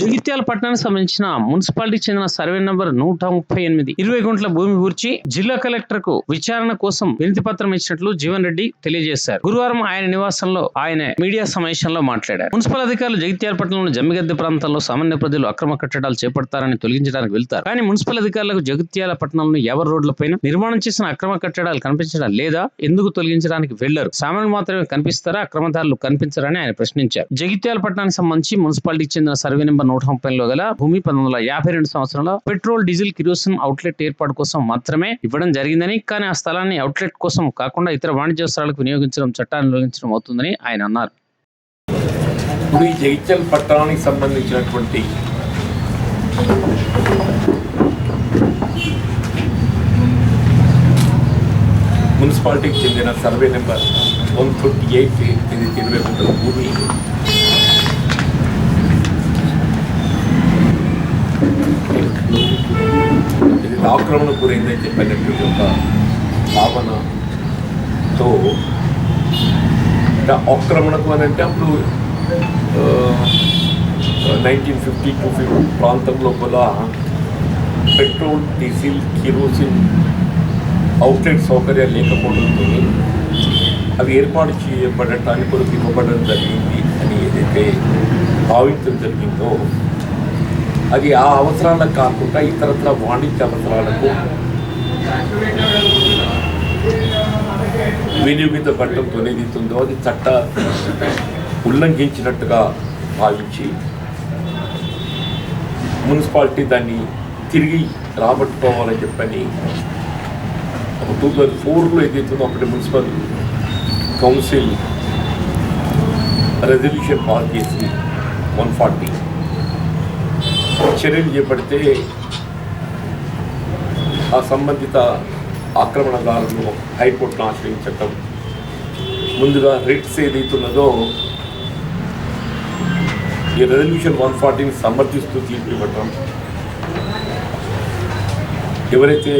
జగిత్యాల పట్టణానికి సంబంధించిన మున్సిపాలిటీకి చెందిన సర్వే నంబర్ నూట ముప్పై ఎనిమిది. ఇరవై గుంట్ల భూమి గురించి జిల్లా కలెక్టర్కు విచారణ కోసం వినతి పత్రం ఇచ్చినట్లు జీవన్ రెడ్డి తెలియజేశారు. గురువారం ఆయన నివాసంలో ఆయన మీడియా సమావేశంలో మాట్లాడారు. మున్సిపల్ అధికారులు జగిత్యాల పట్టణంలోని జమ్మిగద్దె ప్రాంతంలో సామాన్య ప్రజలు అక్రమ కట్టడాలు చేపడతారని తొలగించడానికి వెళ్తారు. కానీ మున్సిపల్ అధికారులకు జగిత్యాల పట్టణంలో ఎవరి రోడ్లపైన నిర్మాణం చేసిన అక్రమ కట్టడాలు కనిపించడం లేదా ఎందుకు తొలగించడానికి వెళ్ళరు? సామాన్యులు మాత్రమే కనిపిస్తారా? అక్రమదారులు కనిపించరని ఆయన ప్రశ్నించారు. జగిత్యాల పట్టణానికి సంబంధించి మున్సిపాలిటీకి చెందిన సర్వే నెంబర్ నూట ముప్పైలో గల భూమి పంతొమ్మిది వందల యాభై రెండు సంవత్సరంలో పెట్రోల్ డీజిల్ కిరోసిన్ అవుట్లెట్ ఏర్పాటు కోసం మాత్రమే ఇవ్వడం జరిగిందని కానీ ఆ స్థలాన్ని అవుట్లెట్ కోసం కాకుండా ఇతర వాణిజ్య అవసరాలకు వినియోగించడం చట్టాన్ని నిర్వహించడం అవుతుందని ఆయన అన్నారు. ఇప్పుడు ఈ జగిత్యాల పట్టణానికి సంబంధించినటువంటి మున్సిపాలిటీకి చెందిన survey number one thirty eight ఇది ఇరవై భూమి ఆక్రమణకు గురైందని చెప్పినటువంటి ఒక భావనతో అంటే ఆక్రమణకు అని అంటే అప్పుడు నైన్టీన్ ఫిఫ్టీ టూ ఫిఫ్టీ ప్రాంతం లోపల పెట్రోల్ డీజిల్ కిరోసిన్ అవుట్లెట్ సౌకర్యాలు లేకపోవడంతో అవి ఏర్పాటు చేయబడటానికి కొరకు ఇవ్వబడడం జరిగింది అని ఏదైతే భావించడం జరిగిందో అది ఆ అవసరాలకు కాకుండా ఇతరత్ర వాణిజ్య అవసరాలకు వినియోగించబడటంతో ఏదైతుందో అది చట్ట ఉల్లంఘించినట్టుగా భావించి మున్సిపాలిటీ దాన్ని తిరిగి రాబట్టుకోవాలని చెప్పని ఒక టూ థౌజండ్ ఫోర్లో ఏదైతుందో అప్పటి మున్సిపల్ కౌన్సిల్ రెజల్యూషన్ పాస్ చేసి వన్ ఫార్టీ. చర్యలు చేపడితే ఆ సంబంధిత ఆక్రమణదారులను హైకోర్టును ఆశ్రయించటం ముందుగా రిట్స్ ఏదైతున్నదో ఈ రెజల్యూషన్ వన్ ఫార్టీని సమర్థిస్తూ తీర్పు ఇవ్వటం ఎవరైతే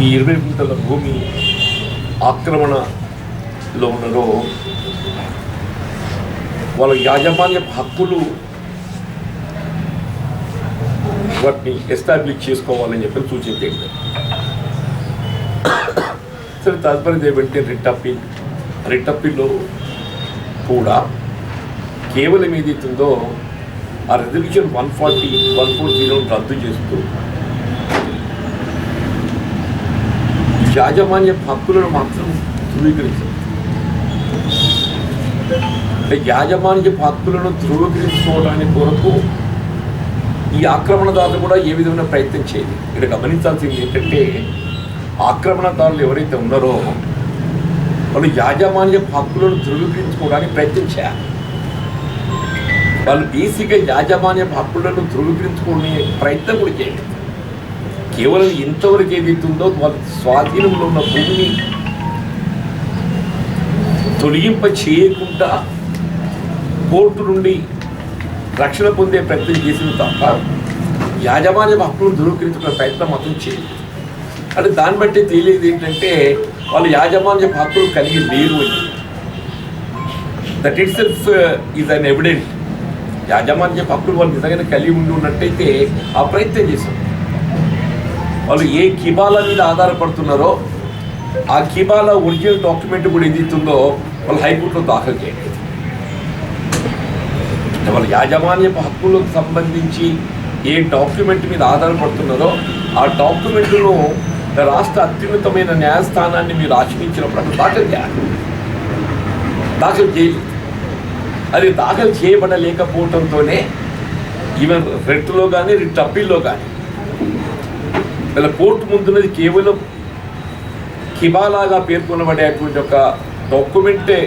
ఈ ఇరవై గుంటల భూమి ఆక్రమణలో ఉన్నారో వాళ్ళ యాజమాన్య హక్కులు వాటిని ఎస్టాబ్లిష్ చేసుకోవాలని చెప్పి సూచించండి సరే తదుపరిది ఏమంటే రిట్ అప్పీల్ రిట్ అప్పీల్లో కూడా కేవలం ఏదైతుందో ఆ resolution one forty one four జీరోను రద్దు చేస్తూ యాజమాన్య హక్కులను మాత్రం ధృవీకరించారు. అంటే యాజమాన్య హక్కులను ధృవీకరించుకోవడానికి కొరకు ఈ ఆక్రమణదారులు కూడా ఏ విధమైన ప్రయత్నం చేయదు ఇక్కడ గమనించాల్సింది ఏంటంటే ఆక్రమణదారులు ఎవరైతే ఉన్నారో వాళ్ళు యాజమాన్య హక్కులను ధృవీకరించుకోవడానికి ప్రయత్నం చేయాలి. వాళ్ళు బేసిక్గా యాజమాన్య హక్కులను ధృవీకరించుకునే ప్రయత్నం కూడా చేయాలి కేవలం ఎంతవరకు ఏదైతుందో వాళ్ళ స్వాధీనంలో ఉన్న భూమిని తొలగింప చేయకుండా కోర్టు నుండి రక్షణ పొందే ప్రయత్నం చేసింది తప్ప యాజమాన్య హక్కులను ధృవీకరించుకునే ప్రయత్నం మాత్రం చేయలేదు. అంటే దాన్ని బట్టి తెలియదు ఏంటంటే వాళ్ళు యాజమాన్య హక్కులు కలిగి లేరు అని. That itself is an evident యాజమాన్య హక్కులు వాళ్ళు నిజంగానే కలిగి ఉండి ఉన్నట్టయితే ఆ ప్రయత్నం చేశారు. వాళ్ళు ఏ కిబాల మీద ఆధారపడుతున్నారో ఆ కిబాల ఒరిజినల్ డాక్యుమెంట్ కూడా ఏదైతుందో వాళ్ళు హైకోర్టులో దాఖలు చేయండి వాళ్ళ యాజమాన్య హక్కులకు సంబంధించి ఏ డాక్యుమెంట్ మీద ఆధారపడుతున్నారో ఆ డాక్యుమెంట్ను రాష్ట్ర అత్యున్నతమైన న్యాయస్థానాన్ని మీరు ఆశ్రయించినప్పుడు అక్కడ దాఖలు చేయాలి. దాఖలు చేయాలి అది దాఖలు చేయబడలేకపోవడంతోనే ఈవెన్ రెట్లో కానీ రిట్ అప్పీల్లో కానీ ఇలా కోర్టు ముందున్నది కేవలం కిబాలాగా పేర్కొనబడేటువంటి ఒక డాక్యుమెంటే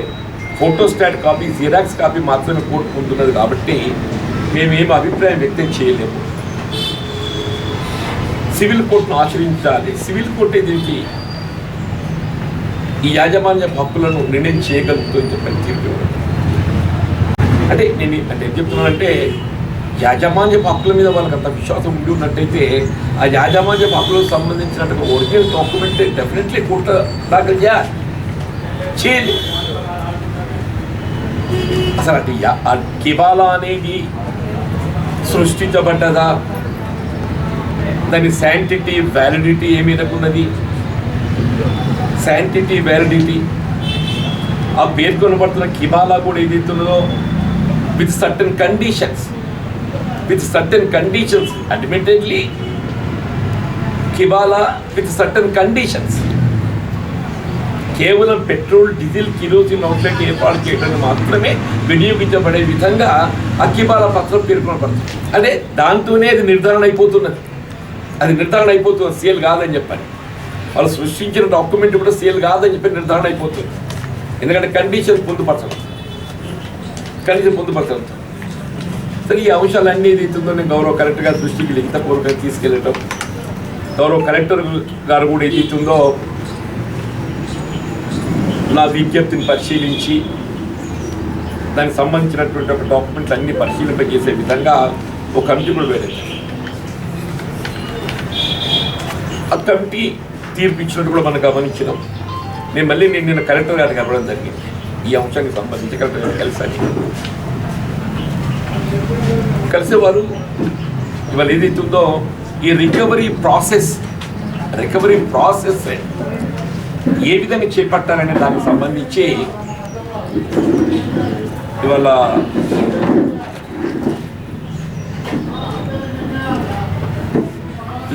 ఫోటోస్టాట్ కాపీ జిరాక్స్ కాపీ మాత్రమే కోరుకుంటున్నది కాబట్టి మేమేం అభిప్రాయం వ్యక్తం చేయలేము. సివిల్ కోర్టును ఆశ్రయించాలి. సివిల్ కోర్టే దీనికి ఈ యాజమాన్య హక్కులను నిర్ణయం చేయగలుగుతుందని చెప్పని తీర్పు అంటే నేను అంటే ఏం చెప్తున్నానంటే యాజమాన్య హక్కుల మీద వాళ్ళకి అంత విశ్వాసం ఉండి ఉన్నట్టయితే ఆ యాజమాన్య హక్కులకు సంబంధించినట్టుగా ఒరిజినల్ డాక్యుమెంట్ డెఫినెట్లీ కోర్టు దాఖలు చేయాలి. చేయాలి అసలు అది కిబాలా అనేది సృష్టించబడ్డదా? దాని శాంటిటీ వ్యాలిడిటీ ఏ మీదకు ఉన్నది? శాంటిటీ వ్యాలిడిటీ ఆ పేర్కొనబడుతున్న కిబాలా కూడా ఏదైతే with certain conditions with certain conditions admittedly కిబాలా with certain conditions కేవలం పెట్రోల్ డీజిల్ కిరోసిన్ అవుట్లెట్ ఏర్పాటు చేయడానికి మాత్రమే వినియోగించబడే విధంగా అక్కిబాల పత్రం పేర్కొనబడుతుంది. అంటే దాంతోనే అది నిర్ధారణ అయిపోతున్నది. అది నిర్ధారణ అయిపోతుంది సేల్ కాదని చెప్పని. వాళ్ళు సృష్టించిన డాక్యుమెంట్ కూడా సేల్ కాదని చెప్పి నిర్ధారణ అయిపోతుంది. ఎందుకంటే కండిషన్ పొందుపరచడం. కండిషన్ పొందుపరచడం. సరే ఈ అంశాలన్నీ ఏదైతుందో నేను గౌరవ కలెక్టర్ గారి దృష్టికి లిఖితపూర్వకంగా తీసుకెళ్ళటం గౌరవ కలెక్టర్ గారు కూడా ఏదైతుందో నా విజ్ఞప్తిని పరిశీలించి దానికి సంబంధించినటువంటి ఒక డాక్యుమెంట్స్ అన్ని పరిశీలింపజేసే విధంగా ఒక కమిటీ కూడా వేరే. ఆ కమిటీ తీర్పు ఇచ్చినట్టు కూడా మనం గమనించినాం. నేను మళ్ళీ నేను నిన్న కలెక్టర్ గారికి కలవడం జరిగింది. ఈ అంశానికి సంబంధించి కలెక్టర్ గారు కలిసాను. కలిసేవారు ఇవాళ ఏదైతే ఉందో ఈ రికవరీ ప్రాసెస్ రికవరీ ప్రాసెస్ ఏ విధంగా చేపట్టాలనే దానికి సంబంధించి ఇవాళ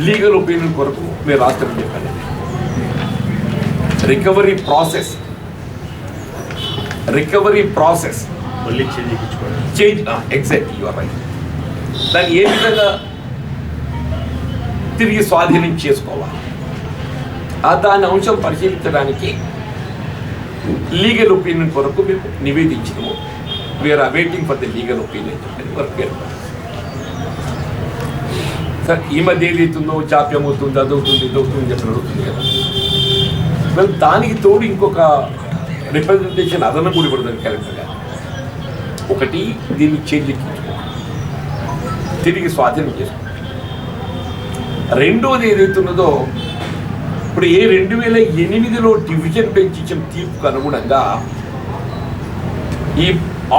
లీగల్ ఒపీనియన్ కొరకు మీరు రాష్ట్రం చెప్పండి రికవరీ ప్రాసెస్. Recovery process. మళ్ళీ change change exact your right. దాన్ని ఏ విధంగా తిరిగి స్వాధీనం చేసుకోవాలి? దాని అంశం పరిశీలించడానికి లీగల్ ఒపీనియన్ కొరకు మేము నివేదించినాము. We are waiting for the legal opinion చెప్పి వర్క్ సార్ ఈ మధ్య ఏదైతుందో జాప్యం అవుతుంది అదవుతుంది ఇదవుతుంది చెప్పి అడుగుతుంది కదా. మేము దానికి తోడు ఇంకొక రిప్రజెంటేషన్ అదనం కూడా ఇవ్వడం కలెక్టర్ గారు ఒకటి దీన్ని చేంజ్ తిరిగి స్వాధీనం చేసుకో రెండోది ఏదైతున్నదో ఇప్పుడు ఏ రెండు వేల ఎనిమిదిలో డివిజన్ బెంచ్ ఇచ్చిన తీర్పుకు అనుగుణంగా ఈ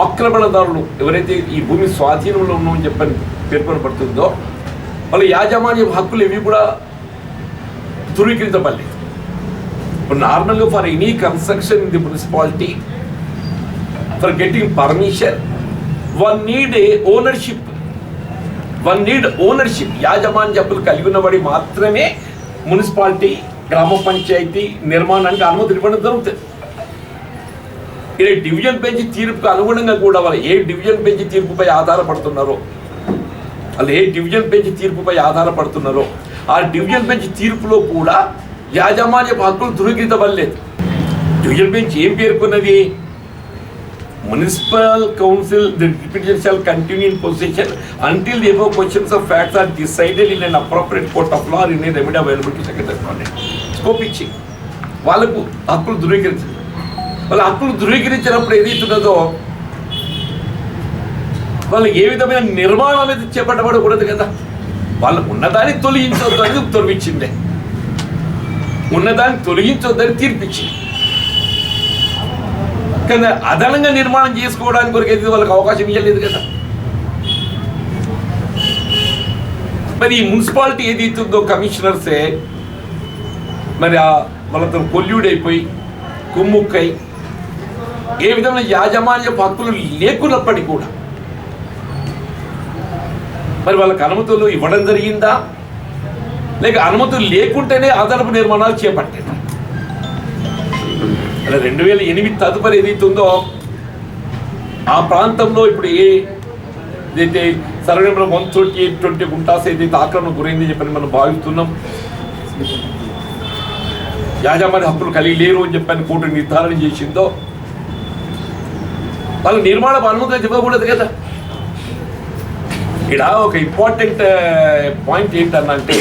ఆక్రమణదారులు ఎవరైతే ఈ భూమి స్వాధీనంలో ఉన్నామని చెప్పని పేర్కొనబడుతుందో వాళ్ళ యాజమాన్య హక్కులు ఇవి కూడా ధృవీకరించబడలేదు. ఇప్పుడు నార్మల్గా for any construction in the municipality for getting permission one need a ownership one need ownership యాజమాన్య హక్కులు కలిగి ఉన్నవాడి మాత్రమే మున్సిపాలిటీ గ్రామ పంచాయతీ నిర్మాణానికి అనుమతి ఇవ్వడం జరుగుతుంది. ఇలా డివిజన్ బెంచ్ తీర్పుకు అనుగుణంగా కూడా వాళ్ళు ఏ డివిజన్ బెంచ్ తీర్పుపై ఆధారపడుతున్నారో వాళ్ళు ఏ డివిజన్ బెంచ్ తీర్పుపై ఆధారపడుతున్నారో ఆ డివిజన్ బెంచ్ తీర్పులో కూడా యాజమాన్య హక్కులు ధృవీకరించబడలేదు డివిజన్ బెంచ్ ఏం పేర్కొన్నది? Municipal council the deputy shall continue in position until the above questions of facts are decided in an appropriate court of law in a remedy available to scope ఇచ్చి వాళ్ళకు హక్కులు ధృవీకరించింది వాళ్ళ హక్కులు ధృవీకరించినప్పుడు ఏదైతున్నదో వాళ్ళు ఏ విధమైన నిర్మాణం అనేది చేపట్టబడకూడదు కదా. వాళ్ళు ఉన్నదాన్ని తొలగించవద్దు అనేది తొలగించిందే ఉన్నదాన్ని తొలగించొద్దని తీర్పిచ్చింది. కానీ అదనంగా నిర్మాణం చేసుకోవడానికి కొరకు అయితే వాళ్ళకి అవకాశం ఇవ్వలేదు కదా. మరి ఈ మున్సిపాలిటీ ఏదైతుందో కమిషనర్సే మరి ఆ వాళ్ళతో కొల్యుడైపోయి కుమ్ముక్కై ఏ విధమైన యాజమాన్య హక్కులు లేకున్నప్పటికీ కూడా. మరి వాళ్ళకి అనుమతులు ఇవ్వడం జరిగిందా? లేక అనుమతులు లేకుంటేనే అదనపు నిర్మాణాలు చేపట్టారు. అలా రెండు వేల ఎనిమిది తదుపరి ఏదైతే ఉందో ఆ ప్రాంతంలో ఇప్పుడు ఏ ఏదైతే survey number one twenty eight twenty guntas ఏదైతే ఆక్రమణ గురైంది చెప్పని మనం భావిస్తున్నాం. యాజమాన్య హక్కులు కలిగి లేరు అని చెప్పని కోర్టు నిర్ధారణ చేసిందో వాళ్ళ నిర్మాణ అనుమతి ఇవ్వకూడదు కదా. ఇక్కడ ఒక ఇంపార్టెంట్ పాయింట్ ఏంటన్నంటే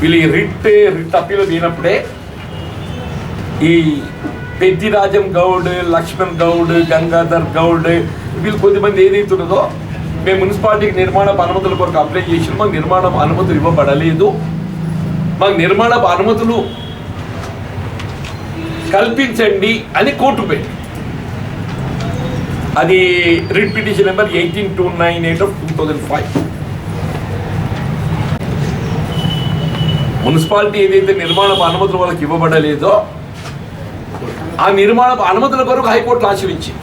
వీళ్ళు ఈ రిట్ రిట్ అప్పీలు లేనప్పుడే ఈ పెద్దిరాజం గౌడ్ లక్ష్మణ్ గౌడ్ గంగాధర్ గౌడ్ వీళ్ళు కొద్దిమంది ఏదైతే ఉన్నదో మేము మున్సిపాలిటీకి నిర్మాణ అనుమతుల కొరకు అప్లై చేసినామో నిర్మాణం అనుమతులు ఇవ్వబడలేదు. మాకు నిర్మాణ అనుమతులు కల్పించండి అని కోర్టు పెట్టి. అది writ petition number eighteen two nine eight of two thousand five. Municipality ఏదైతే నిర్మాణపు అనుమతులు వాళ్ళకి ఇవ్వబడలేదో ఆ నిర్మాణపు అనుమతుల కొరకు హైకోర్టు ఆశ్రయించింది.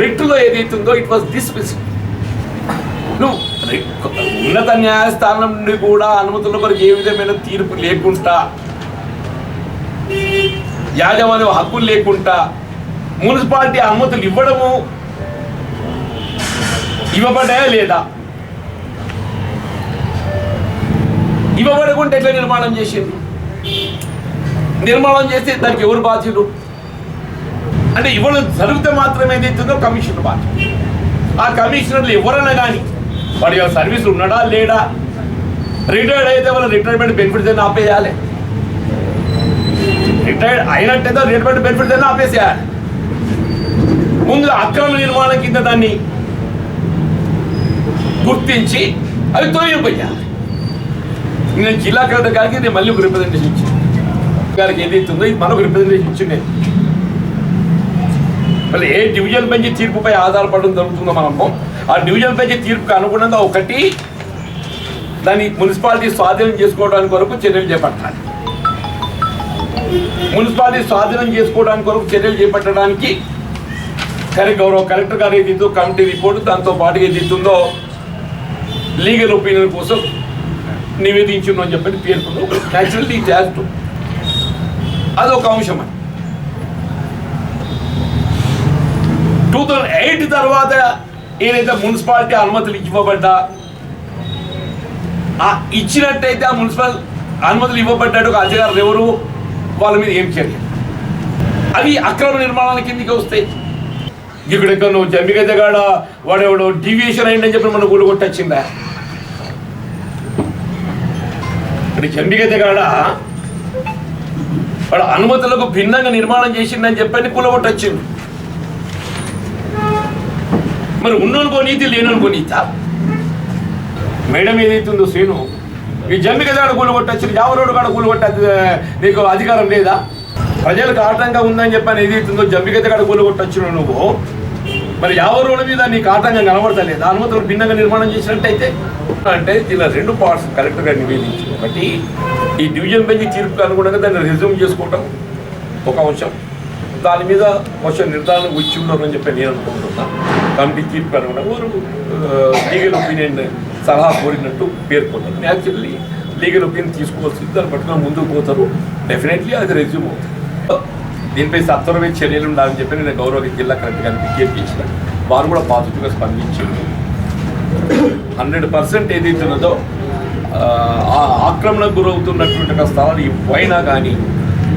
రిట్లో ఏదైతే ఉందో ఇట్ వాస్ డిస్మిస్ నువ్వు ఉన్నత న్యాయస్థానం నుండి కూడా అనుమతుల కొరకు ఏ విధమైన తీర్పు లేకుండా యాజమాన్య హక్కులు లేకుండా మున్సిపాలిటీ అనుమతులు ఇవ్వడము ఇవ్వబడ్డాయా లేదా? ఇవ్వబడకుండా ఎట్లా నిర్మాణం చేసిండ్రు? నిర్మాణం చేస్తే దానికి ఎవరు బాధ్యులు? అంటే ఇవ్వడం జరిగితే మాత్రమే ఏదైతుందో కమిషన్ బాధ్యత ఆ కమిషనర్లు ఎవరైనా కానీ వాడి సర్వీస్ ఉన్నాడా లేడా? రిటైర్డ్ అయితే వాళ్ళ రిటైర్మెంట్ బెనిఫిట్స్ అయినా ఆపేయాలి? రిటైర్డ్ అయినట్టయితే రిటైర్మెంట్ బెనిఫిట్స్ అయినా ఆపేసేయాలి? ముందు అక్రమ నిర్మాణం కింద దాన్ని గుర్తించి అవి తొలగిపోయాలి. నేను జిల్లా కలెక్టర్ గారికి నేను మళ్ళీ ఒక రిప్రజెంటేషన్ ఇచ్చాను. గారికి ఏదైతుందో ఇది మనకు రిప్రజెంటేషన్ ఇచ్చిండే మళ్ళీ ఏ డివిజన్ బెంచ్ తీర్పుపై ఆధారపడడం జరుగుతుందో మనము ఆ డివిజన్ బెంచ్ తీర్పుకు అనుగుణంగా ఒకటి దాన్ని మున్సిపాలిటీ స్వాధీనం చేసుకోవడానికి వరకు చర్యలు చేపట్టాలి. మున్సిపాలిటీ స్వాధీనం చేసుకోవడానికి వరకు చర్యలు చేపట్టడానికి కరే గౌరవ కలెక్టర్ గారు ఏదైతుందో కమిటీ రిపోర్ట్ దాంతో పాటు ఏదైతుందో లీగల్ ఒపీనియన్ కోసం నివేదించును అని చెప్పి పేర్కొంది. న్యాచురల్లీ జాస్ట్ అదొక అంశం అని టూ థౌజండ్ ఎయిట్ తర్వాత ఏదైతే మున్సిపాలిటీ అనుమతులు ఇవ్వబడ్డా? ఆ ఇచ్చినట్టయితే ఆ మున్సిపల్ అనుమతులు ఇవ్వబడ్డాడు ఒక అధికారులు ఎవరు? వాళ్ళ మీద ఏం చర్య అవి అక్రమ నిర్మాణాల కిందికి వస్తాయి ఇక్కడ నువ్వు జమ్మిగద్దగాడ వాడెవడో డివియేషన్ అయిందని చెప్పి మనం గుడి కొట్టచ్చిందా ఇక్కడ జమ్మిగద్దగాడ వాడు అనుమతులకు భిన్నంగా నిర్మాణం చేసిందని చెప్పని కూలగొట్టొచ్చింది మరి ఉన్నోనుకో నీతి లేననుకో నీత. మేడం ఏదైతుందో శ్రీను ఈ జమ్మి కదా కూలగొట్టచ్చు యావరోడు కాడ కూలగొట్ట నీకు అధికారం లేదా? ప్రజలకు ఆటంకం ఉందని చెప్పని ఏదైతుందో జమ్మి గత కాడ కూలగొట్టచ్చు నువ్వు? మరి యావరోడు మీద నీకు ఆటంకం కనబడతలేదు? అనుమతులు భిన్నంగా నిర్మాణం చేసినట్టయితే? అంటే ఇలా రెండు పార్ట్స్ కరెక్ట్గా నివేదించి. ఒకటి ఈ డివిజన్ బెంచ్ తీర్పుకు అనుగుణంగా దాన్ని రిజ్యూమ్ చేసుకోవటం ఒక అంశం. దాని మీద కొంచెం నిర్ధారణ వచ్చి ఉన్నారు చెప్పి నేను అనుకుంటున్నాను కమిటీ తీర్పు అనుగుణంగా వారు లీగల్ ఒపీనియన్ సలహా కోరినట్టు పేర్కొన్నారు. యాక్చువల్లీ లీగల్ ఒపీనియన్ తీసుకోవాల్సింది దాన్ని పట్టుకుని ముందుకు పోతారు. డెఫినెట్లీ అది రెజ్యూమ్ అవుతుంది. దీనిపై సత్వరమే చర్యలు ఉండాలని చెప్పి నేను గౌరవ జిల్లా కలెక్టర్ గారికి విజ్ఞప్తి చేసిన. వారు కూడా పాజిటివ్గా స్పందించారు. హండ్రెడ్ పర్సెంట్ ఏదైతే ఉన్నదో ఆ, ఆక్రమణకు గురవుతున్నటువంటి ఒక స్థలాలు ఇవైనా కానీ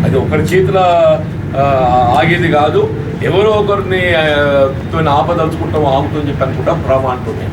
అది ఒకరి చేతిలో ఆగేది కాదు. ఎవరో ఒకరిని ఆపదలుచుకుంటాం ఆగుతుందని చెప్పి అనుకుంటా భ్రమ అంటున్నాయి